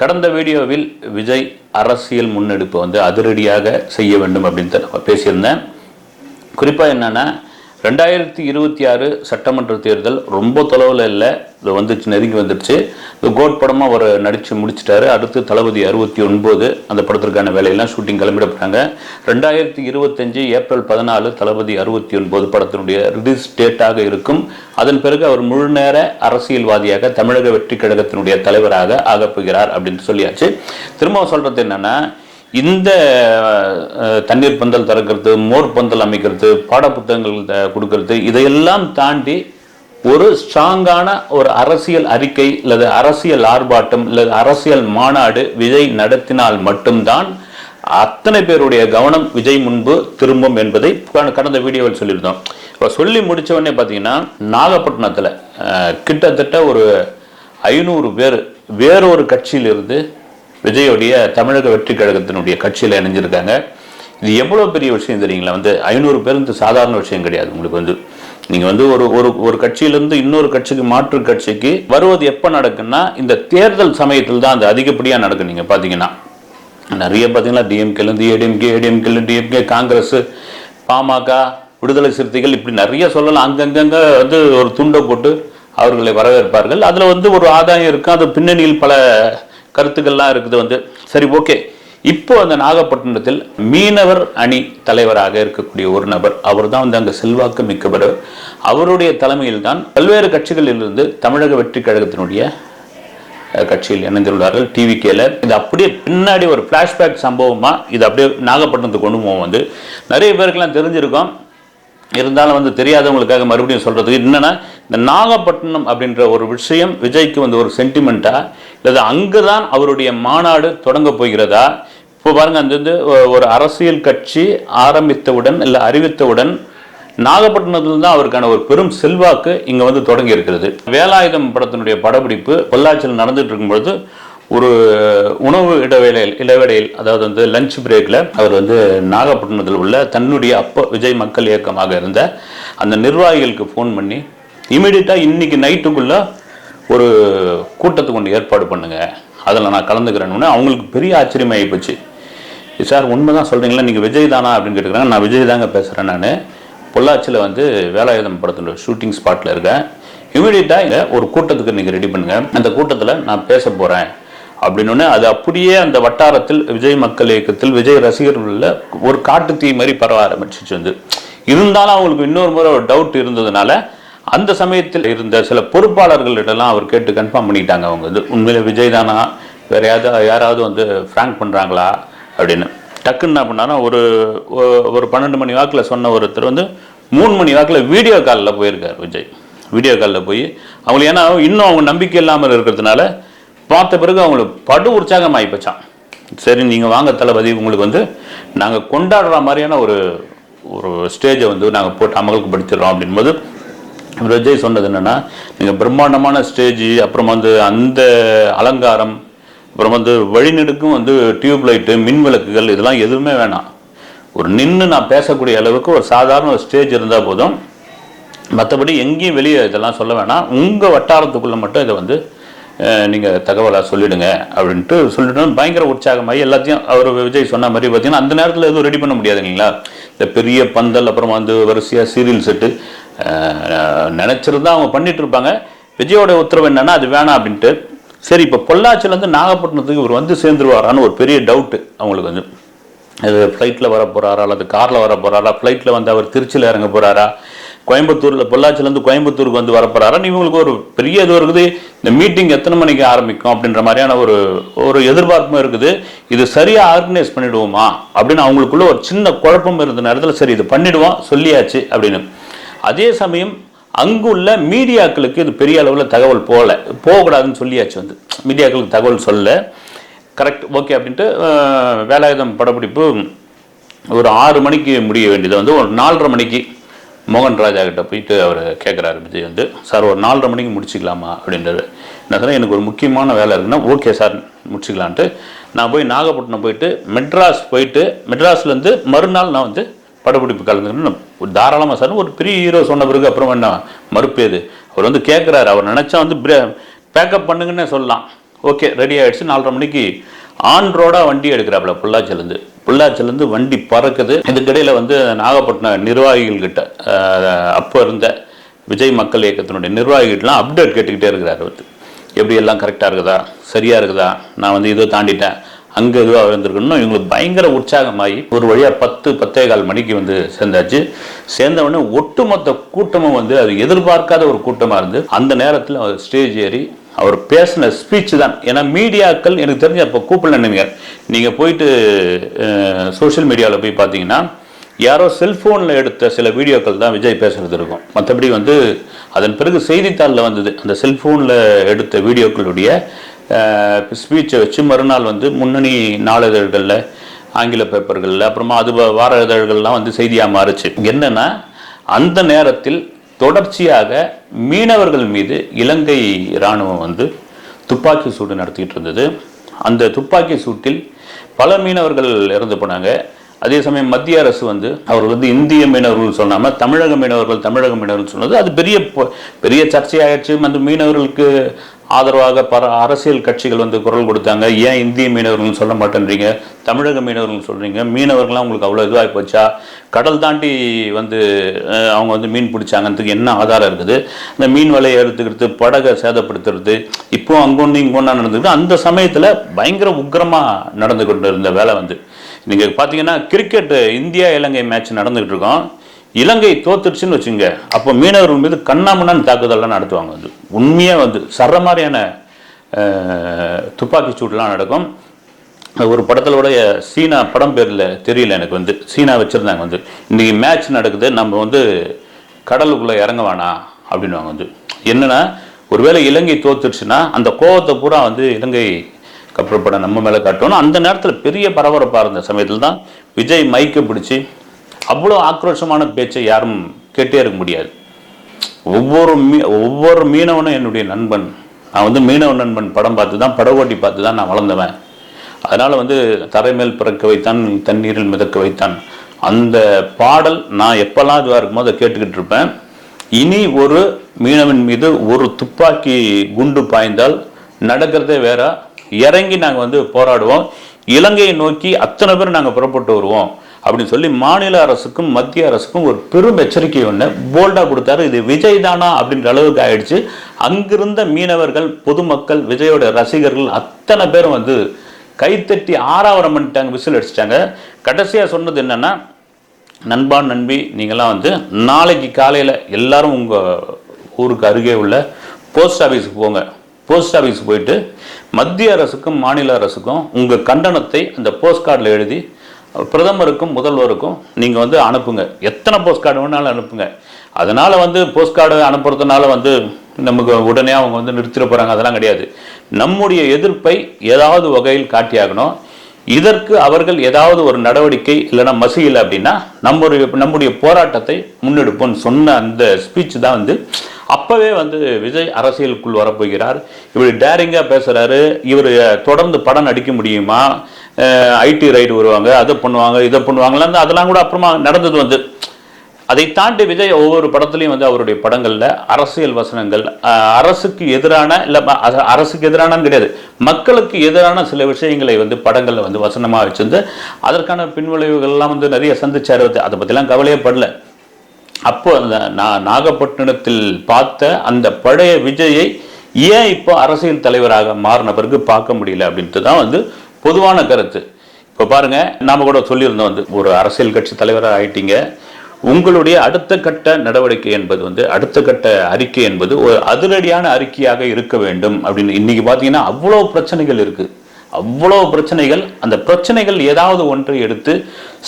கடந்த வீடியோவில் விஜய் அரசியல் முன்னெடுப்பு வந்து அதிரடியாக செய்ய வேண்டும் அப்படின்னு நம்ம பேசியிருந்தேன். குறிப்பாக என்னென்னா ரெண்டாயிரத்தி இருபத்தி ஆறு சட்டமன்ற தேர்தல் ரொம்ப தொலைவில் இல்லை. இது வந்துச்சு நெருங்கி வந்துடுச்சு இது கோட் படமாக அவர் நடித்து முடிச்சிட்டாரு. அடுத்து தளபதி அறுபத்தி ஒன்பது அந்த படத்திற்கான வேலையெல்லாம் ஷூட்டிங் கிளம்பிட போகிறாங்க ரெண்டாயிரத்தி இருபத்தஞ்சு ஏப்ரல் பதினாலு தளபதி அறுபத்தி ஒன்பது படத்தினுடைய ரிலீஸ் டேட்டாக இருக்கும். அதன் பிறகு அவர் முழு நேர அரசியல்வாதியாக தமிழக வெற்றி கழகத்தினுடைய தலைவராக ஆகப்போகிறார் அப்படின்னு சொல்லியாச்சு. திரும்ப சொல்கிறது என்னென்னா இந்த தண்ணீர் பந்தல் திறக்கிறது மோர் பந்தல் அமைக்கிறது பாடப்புத்தகங்கள் த- கொடுக்கறது இதையெல்லாம் தாண்டி ஒரு ஸ்ட்ராங்கான ஒரு அரசியல் அறிக்கை அல்லது அரசியல் ஆர்ப்பாட்டம் அல்லது அரசியல் மாநாடு விஜய் நடத்தினால் மட்டும்தான் அத்தனை பேருடைய கவனம் விஜய் முன்பு திரும்பும் என்பதை கடந்த- கடந்த வீடியோவில் சொல்லியிருந்தோம். இப்போ சொல்லி முடித்தவொடனே உடனே பார்த்தீங்கன்னா நாகப்பட்டினத்தில் கிட்டத்தட்ட ஒரு ஐநூறு பேர் வேறொரு கட்சியிலிருந்து விஜயோடைய தமிழக வெற்றி கழகத்தினுடைய கட்சியில் இணைஞ்சிருக்காங்க. இது எவ்வளோ பெரிய விஷயம் தெரியுங்களா? வந்து ஐநூறு பேர் வந்து சாதாரண விஷயம் கிடையாது உங்களுக்கு வந்து. நீங்கள் வந்து ஒரு ஒரு ஒரு கட்சியிலேருந்து இன்னொரு கட்சிக்கு மாற்று கட்சிக்கு வருவது எப்போ நடக்குன்னா இந்த தேர்தல் சமயத்தில் தான் அது அதிகப்படியாக நடக்கும் நீங்கள் பார்த்தீங்கன்னா நிறைய பார்த்தீங்கன்னா டிஎம்கேலேருந்து ஏடிஎம்கே ஏடிஎம்கேலேருந்து டிஎம்கே காங்கிரஸ் பாமக விடுதலை சிறுத்தைகள் இப்படி நிறைய சொல்லலாம். அங்கங்கங்கே வந்து ஒரு துண்டை போட்டு அவர்களை வரவேற்பார்கள். அதில் வந்து ஒரு ஆதாயம் இருக்கும் அது பின்னணியில் பல கருத்துக்கள்லாம் இருக்குது வந்து. சரி ஓகே. இப்போ அந்த நாகப்பட்டினத்தில் மீனவர் அணி தலைவராக இருக்கக்கூடிய ஒரு நபர் அவர் தான் வந்து அங்கே செல்வாக்கு மிக்கவர். அவருடைய தலைமையில் தான் பல்வேறு கட்சிகளிலிருந்து தமிழக வெற்றி கழகத்தினுடைய கட்சியில் இணைந்துள்ளார்கள் டிவிகேல இது அப்படியே பின்னாடி ஒரு ஃப்ளாஷ்பேக் சம்பவமாக இது அப்படியே நாகப்பட்டினத்துக்கு கொண்டு போவோம் வந்து. நிறைய பேருக்கெல்லாம் தெரிஞ்சிருக்கோம். இருந்தாலும் வந்து தெரியாதவங்களுக்காக மறுபடியும் சொல்கிறது என்னென்னா இந்த நாகப்பட்டினம் அப்படின்ற ஒரு விஷயம் விஜய்க்கு வந்து ஒரு சென்டிமெண்ட்டா இல்லை அங்கே தான் அவருடைய மாநாடு தொடங்க போகிறதா? இப்போ பாருங்க அந்த வந்து ஒரு அரசியல் கட்சி ஆரம்பித்தவுடன் இல்லை அறிவித்தவுடன் நாகப்பட்டினத்தில் தான் அவருக்கான ஒரு பெரும் செல்வாக்கு இங்கே வந்து தொடங்கி இருக்கிறது வேலாயுதம் படத்தினுடைய படப்பிடிப்பு பொள்ளாச்சியில் நடந்துட்டு இருக்கும்பொழுது ஒரு உணவு இடைவேளையில் இடைவேளையில் அதாவது வந்து லஞ்ச் பிரேக்கில் அவர் வந்து நாகப்பட்டினத்தில் உள்ள தன்னுடைய அப்போ விஜய் மக்கள் இயக்கமாக இருந்த அந்த நிர்வாகிகளுக்கு ஃபோன் பண்ணி இமீடியட்டாக இன்றைக்கி நைட்டுக்குள்ளே ஒரு கூட்டத்துக்கு ஒன்று ஏற்பாடு பண்ணுங்கள் அதில் நான் கலந்துக்கிறேன்னு. அவங்களுக்கு பெரிய ஆச்சரியமாகி போச்சு சார் உண்மை தான் சொல்கிறீங்களா நீங்கள் விஜய் தானா? அப்படின்னு கேட்டுக்கிறாங்க. நான் விஜய் தாங்க பேசுகிறேன் நான். பொள்ளாச்சியில் வந்து வேலாயுதம் படத்தோட ஷூட்டிங் ஸ்பாட்டில் இருக்கேன். இமீடியட்டாக ஒரு கூட்டத்துக்கு நீங்கள் ரெடி பண்ணுங்கள் அந்த கூட்டத்தில் நான் பேச போகிறேன் அப்படின்னு அது அப்படியே அந்த வட்டாரத்தில் விஜய் மக்கள் இயக்கத்தில் விஜய் ரசிகர்களில் ஒரு காட்டு தீ மாதிரி பரவ ஆரம்பிச்சிச்சு வந்து. இருந்தாலும் அவங்களுக்கு இன்னொரு முறை ஒரு டவுட் இருந்ததுனால அந்த சமயத்தில் இருந்த சில பொறுப்பாளர்களிடலாம் அவர் கேட்டு கன்ஃபார்ம் பண்ணிட்டாங்க அவங்க. வந்து உண்மையில விஜய் தானா? வேற யாராவது யாராவது வந்து ஃப்ராங்க் பண்ணுறாங்களா அப்படின்னு. டக்குன்னு என்ன பண்ணாரா ஒரு ஒரு பன்னெண்டு மணி வாக்கில் சொன்ன ஒருத்தர் வந்து மூணு மணி வாக்கில் வீடியோ காலில் போயிருக்கார் விஜய். வீடியோ காலில் போய் அவங்களுக்கு ஏன்னா இன்னும் அவங்க நம்பிக்கை இல்லாமல் இருக்கிறதுனால பார்த்த பிறகு அவங்களுக்கு படு உற்சாகம் ஆகிப்போச்சான் சரி நீங்கள் வாங்க தளபதி உங்களுக்கு வந்து நாங்கள் கொண்டாடுற மாதிரியான ஒரு ஒரு ஸ்டேஜை வந்து நாங்கள் போட்டு அமலுக்கு படுத்திடுறோம் அப்படின்போது விஜய் சொன்னது என்னென்னா நீங்கள் பிரம்மாண்டமான ஸ்டேஜ் அப்புறம் வந்து அந்த அலங்காரம் அப்புறம் வந்து வழிநெடுக்கும் வந்து டியூப் லைட்டு மின் விளக்குகள் இதெல்லாம் எதுவுமே வேணாம். ஒரு நின்று நான் பேசக்கூடிய அளவுக்கு ஒரு சாதாரண ஒரு ஸ்டேஜ் இருந்தால் போதும். மற்றபடி எங்கேயும் வெளியே இதெல்லாம் சொல்ல வேணாம். உங்கள் வட்டாரத்துக்குள்ளே மட்டும் இதை வந்து நீங்கள் தகவலாக சொல்லிடுங்க அப்படின்ட்டு சொல்லிட்டு பயங்கர உற்சாகமாகி எல்லாத்தையும் அவர் விஜய் சொன்ன மாதிரி பார்த்தீங்கன்னா அந்த நேரத்தில் எதுவும் ரெடி பண்ண முடியாது இல்லைங்களா இந்த பெரிய பந்தல் அப்புறம் வந்து வரிசையாக சீரியல் செட்டு நினச்சிருந்தா அவங்க பண்ணிட்டு இருப்பாங்க. விஜயோட உத்தரவு என்னன்னா அது வேணாம் அப்படின்ட்டு. சரி இப்போ பொள்ளாச்சிலேருந்து நாகப்பட்டினத்துக்கு இவர் வந்து சேர்ந்துருவாரான்னு ஒரு பெரிய டவுட்டு அவங்களுக்கு வந்து. அது ஃப்ளைட்டில் வர போகிறாரா அல்லது காரில் வர போகிறாரா ஃப்ளைட்டில் வந்து அவர் திருச்சியில் இறங்க போகிறாரா கோயம்புத்தூரில் பொள்ளாச்சிலேருந்து கோயம்புத்தூருக்கு வந்து வர இவங்களுக்கு ஒரு பெரிய இது இருக்குது இந்த மீட்டிங் எத்தனை மணிக்கு ஆரம்பிக்கும் அப்படின்ற மாதிரியான ஒரு ஒரு எதிர்பார்ப்பும் இருக்குது. இது சரியாக ஆர்கனைஸ் பண்ணிடுவோமா? அப்படின்னு அவங்களுக்குள்ள ஒரு சின்ன குழப்பம் இருந்த நேரத்தில் சரி இது பண்ணிடுவோம் சொல்லியாச்சு அப்படின்னு. அதே சமயம் அங்குள்ள மீடியாக்களுக்கு இது பெரிய அளவில் தகவல் போகல போகக்கூடாதுன்னு சொல்லியாச்சு வந்து. மீடியாக்களுக்கு தகவல் சொல்ல. கரெக்ட் ஓகே அப்படின்ட்டு வேலாயுதம் படப்பிடிப்பு ஒரு ஆறு மணிக்கு முடிய வேண்டியது வந்து ஒரு நாலரை மணிக்கு மோகன் ராஜா கிட்ட போயிட்டு அவர் கேட்குறாரு விஜய் வந்து சார் ஒரு நாலரை மணிக்கு முடிச்சுக்கலாமா? அப்படின்றது நான் சொன்னேன் எனக்கு ஒரு முக்கியமான வேலை இருக்குன்னா ஓகே சார் முடிச்சுக்கலான்ட்டு. நான் போய் நாகப்பட்டினம் போயிட்டு மெட்ராஸ் போயிட்டு மெட்ராஸ்லேருந்து மறுநாள் நான் வந்து படப்பிடிப்பு கலந்துக்கணும் தாராளமாக சார் ஒரு பெரிய ஹீரோ சொன்ன பிறகு அப்புறம் என்ன மறுப்பேது அவர் வந்து கேட்குறாரு அவர் நினச்சா வந்து பேக்கப் பண்ணுங்கன்னே சொல்லலாம். ஓகே ரெடி ஆகிடுச்சு நாலரை மணிக்கு ஆன் ரோடா வண்டி எடுக்கிறாப்புல பொள்ளாச்சிலேருந்து பொள்ளாச்சிலேருந்து வண்டி பறக்குது. இதுக்கிடையில் வந்து நாகப்பட்டினம் நிர்வாகிகள் கிட்ட அப்போ இருந்த விஜய் மக்கள் இயக்கத்தினுடைய நிர்வாகிகிட்டலாம் அப்டேட் கேட்டுக்கிட்டே இருக்கிறார். வந்து எப்படி எல்லாம் கரெக்டாக இருக்குதா? சரியாக இருக்குதா? நான் வந்து இதை தாண்டிட்டேன். அங்கே இதுவாக இருந்திருக்குன்னு இவங்களுக்கு பயங்கர உற்சாகமாகி ஒரு வழியாக பத்து பத்தே கால் மணிக்கு வந்து சேர்ந்தாச்சு. சேர்ந்தவுடனே ஒட்டுமொத்த கூட்டமும் வந்து அது எதிர்பார்க்காத ஒரு கூட்டமாக இருந்து அந்த நேரத்தில் அவர் ஸ்டேஜ் ஏறி அவர் பேசின ஸ்பீச் தான். ஏன்னா மீடியாக்கள் எனக்கு தெரிஞ்ச அப்போ கூப்பிடல நீங்கள் நீங்கள் போயிட்டு சோஷியல் மீடியாவில் போய் பார்த்தீங்கன்னா யாரோ செல்ஃபோனில் எடுத்த சில வீடியோக்கள் தான் விஜய் பேசுகிறது இருக்கும். மற்றபடி வந்து அதன் பிறகு செய்தித்தாளில் வந்தது. அந்த செல்ஃபோனில் எடுத்த வீடியோக்களுடைய ஸ்பீச்சை வச்சு மறுநாள் வந்து முன்னணி நாளிதழ்களில் ஆங்கில பேப்பர்களில் அப்புறமா அது வ- வார இதழ்கள்லாம் வந்து செய்தியாக மாறுச்சு. என்னென்னா அந்த நேரத்தில் தொடர்ச்சியாக மீனவர்கள் மீது இலங்கை இராணுவம் வந்து துப்பாக்கி சூடு நடத்திக்கிட்டு இருந்தது. அந்த துப்பாக்கி சூட்டில் பல மீனவர்கள் இறந்து போனாங்க. அதே சமயம் மத்திய அரசு வந்து அவர் வந்து இந்திய மீனவர்கள் சொல்லாமல் தமிழக மீனவர்கள் தமிழக மீனவர்கள் சொன்னது அது பெரிய பொ- பெரிய சர்ச்சையாயிடுச்சு. அந்த மீனவர்களுக்கு ஆதரவாக பல அரசியல் கட்சிகள் வந்து குரல் கொடுத்தாங்க. ஏன் இந்திய மீனவர்கள் சொல்ல மாட்டேன்றீங்க? தமிழக மீனவர்கள் சொல்கிறீங்க மீனவர்கள்லாம் உங்களுக்கு அவ்வளோ இதுவாகி போச்சா? கடல் தாண்டி வந்து அவங்க வந்து மீன் பிடிச்சாங்கிறதுக்கு என்ன ஆதாரம் இருக்குது? இந்த மீன் வலையை எடுத்துக்கிறது படகை சேதப்படுத்துறது இப்போ அங்கொன்று இங்கொன்னா நடந்துக்கிட்டு அந்த சமயத்தில் பயங்கர உக்கிரமாக நடந்து கொண்டு இருந்த வேலை வந்து. நீங்கள் பார்த்தீங்கன்னா கிரிக்கெட் இந்தியா இலங்கை மேட்ச் நடந்துகிட்டு இருக்கோம். இலங்கை தோத்துடுச்சுன்னு வச்சுங்க அப்போ மீனவர்கள் மீது கண்ணாமண்ணான்னு தாக்குதல்லாம் நடத்துவாங்க வந்து. உண்மையாக வந்து சர்ற மாதிரியான துப்பாக்கி சூடுலாம் நடக்கும். ஒரு படத்திலோடைய சீனா படம் பேரில் தெரியல எனக்கு வந்து. சீனா வச்சுருந்தாங்க வந்து. இன்றைக்கி மேட்ச் நடக்குது நம்ம வந்து கடலுக்குள்ளே இறங்க வேணாம் அப்படின்னுவாங்க வந்து. என்னன்னா ஒருவேளை இலங்கை தோத்துடுச்சுன்னா அந்த கோவத்தை பூரா வந்து இலங்கை கப்பல் படம் நம்ம மேலே காட்டணும் அந்த நேரத்தில் பெரிய பரபரப்பாக இருந்த சமயத்தில் தான் விஜய் மைக்கை பிடிச்சி அவ்வளோ ஆக்ரோஷமான பேச்சை யாரும் கேட்டே இருக்க முடியாது. ஒவ்வொரு மீ ஒவ்வொரு மீனவனும் என்னுடைய நண்பன். நான் வந்து மீனவ நண்பன் படம் பார்த்து தான் படகோட்டி பார்த்து தான் நான் வளர்ந்தவன். அதனால் வந்து தரைமேல் பிறக்க வைத்தான் தண்ணீரில் மிதக்க வைத்தான். அந்த பாடல் நான் எப்போல்லாம் இதுவாக இருக்குமோ அதை கேட்டுக்கிட்டு இருப்பேன். இனி ஒரு மீனவன் மீது ஒரு துப்பாக்கி குண்டு பாய்ந்தால் நடக்கிறதே வேற இறங்கி நாங்கள் வந்து போராடுவோம். இலங்கையை நோக்கி அத்தனை பேர் நாங்கள் புறப்பட்டு வருவோம். அப்படின்னு சொல்லி மாநில அரசுக்கும் மத்திய அரசுக்கும் ஒரு பெரும் எச்சரிக்கை ஒன்று போல்டாக கொடுத்தாரு. இது விஜய் தானா அப்படின்ற அளவுக்கு ஆயிடுச்சு. அங்கிருந்த மீனவர்கள் பொதுமக்கள் விஜயோட ரசிகர்கள் அத்தனை பேரும் வந்து கைத்தட்டி ஆறாவரம் பண்ணிட்டாங்க விசில் அடிச்சிட்டாங்க. கடைசியாக சொன்னது என்னன்னா நண்பா நண்பி நீங்களாம் வந்து நாளைக்கு காலையில் எல்லாரும் உங்கள் ஊருக்கு அருகே உள்ள போஸ்ட் ஆஃபீஸுக்கு போங்க. போஸ்ட் ஆஃபீஸ் போயிட்டு மத்திய அரசுக்கும் மாநில அரசுக்கும் உங்கள் கண்டனத்தை அந்த போஸ்ட் கார்டில் எழுதி பிரதமருக்கும் முதல்வருக்கும் நீங்கள் வந்து அனுப்புங்க. எத்தனை போஸ்ட் கார்டு வேணாலும் அனுப்புங்க. அதனால் வந்து போஸ்ட் கார்டு அனுப்புறதுனால வந்து நமக்கு உடனே அவங்க வந்து நிறுத்திட போகிறாங்க அதெல்லாம் கிடையாது. நம்முடைய எதிர்ப்பை ஏதாவது வகையில் காட்டியாகணும். இதற்கு அவர்கள் ஏதாவது ஒரு நடவடிக்கை இல்லைன்னா மசியல அப்படின்னா நம்முடைய நம்முடைய போராட்டத்தை முன்னெடுப்போம்னு சொன்ன அந்த ஸ்பீச் தான் வந்து அப்போவே வந்து விஜய் அரசியலுக்குள் வரப்போகிறார். இவர் டேரிங்காக பேசுகிறாரு இவர் தொடர்ந்து படம் நடிக்க முடியுமா? ஐடி ரைடு வருவாங்க அதை பண்ணுவாங்க இதை பண்ணுவாங்களான்னு அதெல்லாம் கூட அப்புறமா நடந்தது வந்து அதை தாண்டி விஜய் ஒவ்வொரு படத்துலையும் வந்து அவருடைய படங்களில் அரசியல் வசனங்கள் அரசுக்கு எதிரான இல்லை அரசுக்கு எதிரானன்னு கிடையாது. மக்களுக்கு எதிரான சில விஷயங்களை வந்து படங்களில் வந்து வசனமாக வச்சிருந்து அதற்கான பின்விளைவுகள்லாம் வந்து நிறைய சந்திச்சார். அதை பற்றிலாம் கவலையே படல. அப்போ அந்த நான் நாகப்பட்டினத்தில் பார்த்த அந்த பழைய விஜயை ஏன் இப்போ அரசியல் தலைவராக மாறின பிறகு பார்க்க முடியல அப்படின்ட்டு தான் வந்து பொதுவான கருத்து. இப்போ பாருங்க நாம கூட சொல்லியிருந்தோம் வந்து ஒரு அரசியல் கட்சி தலைவராக ஆயிட்டீங்க. உங்களுடைய அடுத்த கட்ட நடவடிக்கை என்பது வந்து அடுத்த கட்ட அறிக்கை என்பது ஒரு அதிரடியான அறிக்கையாக இருக்க வேண்டும் அப்படின்னு இன்னைக்கு பார்த்தீங்கன்னா அவ்வளோ பிரச்சனைகள் இருக்கு. அவ்வளோ பிரச்சனைகள் அந்த பிரச்சனைகள் ஏதாவது ஒன்றை எடுத்து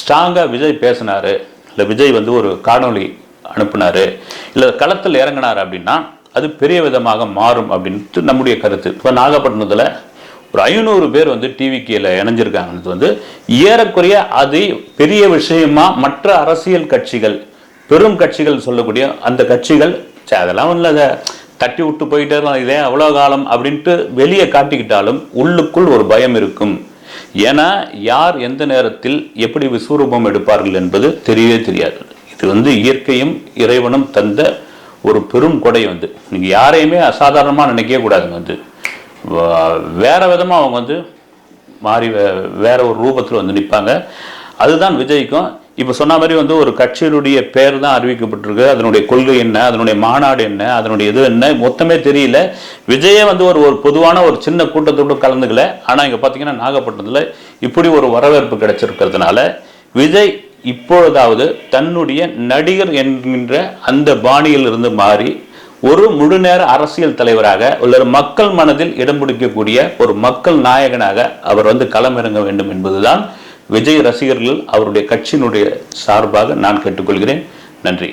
ஸ்ட்ராங்காக விஜய் பேசினாரு. இல்லை விஜய் வந்து ஒரு காணொளி அனுப்புனாரு. இல்லை களத்தில் இறங்கினார் அப்படின்னா அது பெரிய விதமாக மாறும் அப்படின்ட்டு நம்முடைய கருத்து. இப்போ நாகப்பட்டினத்தில் ஒரு ஐநூறு பேர் வந்து டிவிக்கியில் இணைஞ்சிருக்காங்கன்றது வந்து ஏறக்குறைய அது பெரிய விஷயமா மற்ற அரசியல் கட்சிகள் பெரும் கட்சிகள் சொல்லக்கூடிய அந்த கட்சிகள் "ச்சே, அதெல்லாம் இல்லை அதை தட்டி விட்டு போயிட்டே இதே அவ்வளோ காலம் அப்படின்ட்டு வெளியே காட்டிக்கிட்டாலும் உள்ளுக்குள் ஒரு பயம் இருக்கும். ஏன்னா யார் எந்த நேரத்தில் எப்படி விஸ்வரூபம் எடுப்பார்கள் என்பது தெரியவே தெரியாது. இது வந்து இயற்கையும் இறைவனும் தந்த ஒரு பெரும் கொடை வந்து. நீங்கள் யாரையுமே அசாதாரணமாக நினைக்கவே கூடாதுங்க வந்து. வேறு வேற விதமாக அவங்க வந்து மாறி வே- வேற ஒரு ரூபத்தில் வந்து நிற்பாங்க அதுதான் விஜய்க்கும் இப்போ சொன்ன மாதிரி வந்து ஒரு கட்சியினுடைய பேர் தான் அறிவிக்கப்பட்டிருக்கு. அதனுடைய கொள்கை என்ன? அதனுடைய மாநாடு என்ன? அதனுடைய இது என்ன? மொத்தமே தெரியல. விஜயே வந்து ஒரு ஒரு பொதுவான ஒரு சின்ன கூட்டத்தோடு கலந்துக்கல. ஆனால் இங்கே பார்த்தீங்கன்னா நாகப்பட்டினத்தில் இப்படி ஒரு வரவேற்பு கிடைச்சிருக்கிறதுனால விஜய் இப்பொழுதாவது தன்னுடைய நடிகர் என்கின்ற அந்த பாணியில் இருந்து மாறி ஒரு முழுநேர அரசியல் தலைவராக உள்ள மக்கள் மனதில் இடம் பிடிக்கக்கூடிய ஒரு மக்கள் நாயகனாக அவர் வந்து களமிறங்க வேண்டும் என்பதுதான் விஜய் ரசிகர்கள் அவருடைய கட்சியினுடைய சார்பாக நான் கேட்டுக்கொள்கிறேன். நன்றி.